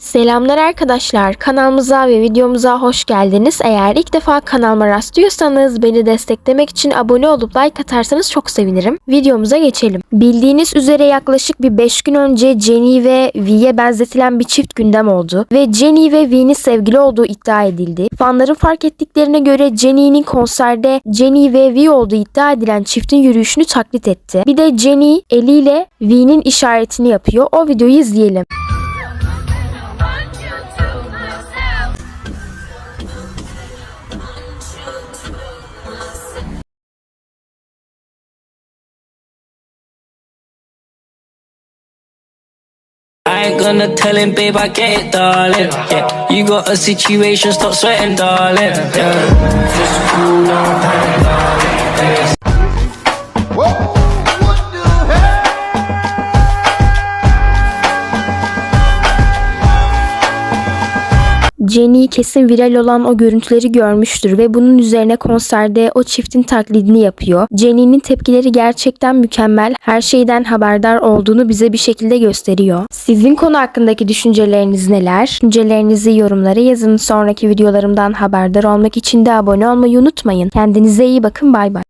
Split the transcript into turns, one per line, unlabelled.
Selamlar arkadaşlar. Kanalımıza ve videomuza hoş geldiniz. Eğer ilk defa kanalıma rastlıyorsanız beni desteklemek için abone olup like atarsanız çok sevinirim. Videomuza geçelim. Bildiğiniz üzere yaklaşık bir 5 gün önce Jenny ve V'ye benzetilen bir çift gündem oldu ve Jenny ve V'nin sevgili olduğu iddia edildi. Fanların fark ettiklerine göre Jenny'nin konserde Jenny ve V olduğu iddia edilen çiftin yürüyüşünü taklit etti. Bir de Jenny eliyle V'nin işaretini yapıyor. O videoyu izleyelim.
I ain't gonna tell him, babe, I get it, darling. Yeah, you got a situation, stop sweating, darling. Yeah, just
Jenny kesin viral olan o görüntüleri görmüştür ve bunun üzerine konserde o çiftin taklidini yapıyor. Jenny'nin tepkileri gerçekten mükemmel. Her şeyden haberdar olduğunu bize bir şekilde gösteriyor. Sizin konu hakkındaki düşünceleriniz neler? Düşüncelerinizi yorumlara yazın. Sonraki videolarımdan haberdar olmak için de abone olmayı unutmayın. Kendinize iyi bakın. Bay bay.